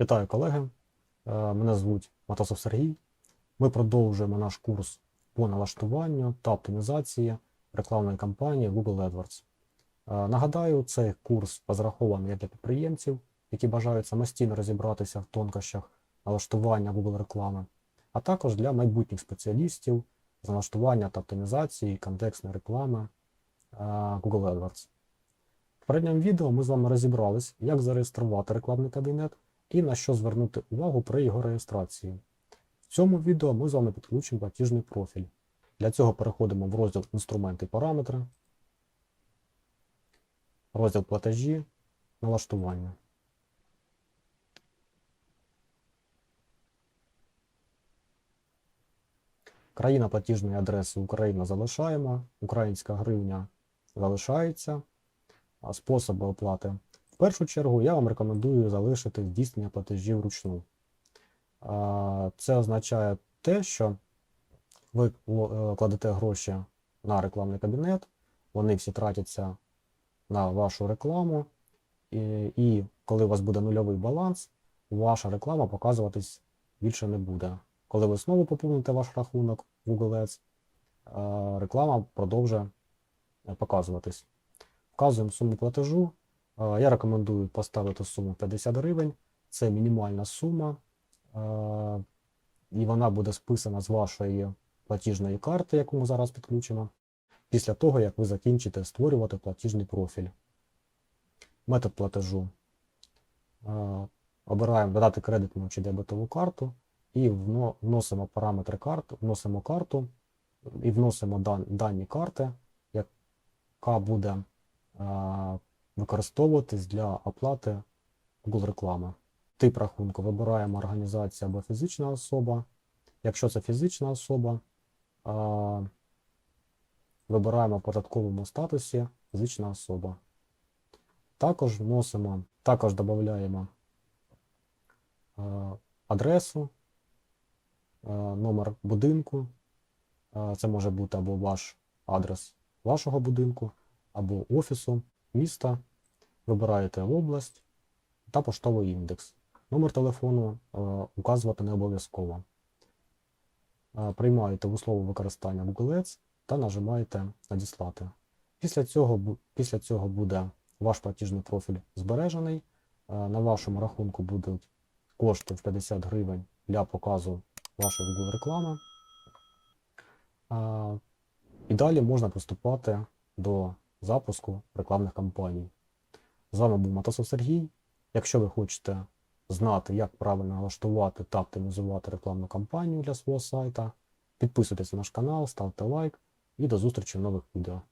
Вітаю колеги! Е, Мене звуть Матосов Сергій. Ми продовжуємо наш курс по налаштуванню та оптимізації рекламної кампанії Google AdWords. Е, Нагадаю, цей курс розрахований для підприємців, які бажають самостійно розібратися в тонкощах налаштування Google реклами, а також для майбутніх спеціалістів з налаштування та оптимізації контекстної реклами е, Google AdWords. В попередньому відео ми з вами розібрались, як зареєструвати рекламний кабінет і на що звернути увагу при його реєстрації. В цьому відео ми з вами підключимо платіжний профіль. Для цього переходимо в розділ Інструменти параметри, розділ платежі, налаштування. Країна платіжної адреси Україна залишаємо, українська гривня залишається, способи оплати першу чергу я вам рекомендую залишити здійснення платежів вручну. Це означає те, що ви е, кладете гроші на рекламний кабінет, вони всі тратяться на вашу рекламу, і, і коли у вас буде нульовий баланс, ваша реклама показуватись більше не буде. Коли ви знову поповните ваш рахунок в Google Ads, реклама продовжує е, показуватись. Вказуємо суму платежу. Я рекомендую поставити суму 50 гривень. Це мінімальна сума, і вона буде списана з вашої платіжної карти, яку ми зараз підключимо, після того, як ви закінчите створювати платіжний профіль. Метод платежу. Обираємо додати кредитну чи дебетову карту і вносимо параметри карти, вносимо карту і вносимо дані карти, яка буде використовуватись для оплати Google реклами. Тип рахунку вибираємо організація або фізична особа. Якщо це фізична особа, вибираємо в податковому статусі фізична особа. Також вносимо, також додаємо адресу, номер будинку. Це може бути або ваш адрес вашого будинку, або офісу міста, вибираєте область та поштовий індекс. Номер телефону е, указувати не обов'язково. Е, приймаєте в услову використання Google Ads та нажимаєте Надіслати. Після цього, після цього буде ваш платіжний профіль збережений. Е, на вашому рахунку будуть кошти в 50 гривень для показу вашої Google реклами. І далі можна приступати до запуску рекламних кампаній. З вами був Матасов Сергій. Якщо ви хочете знати, як правильно налаштувати та оптимізувати рекламну кампанію для свого сайта, підписуйтесь на наш канал, ставте лайк і до зустрічі в нових відео.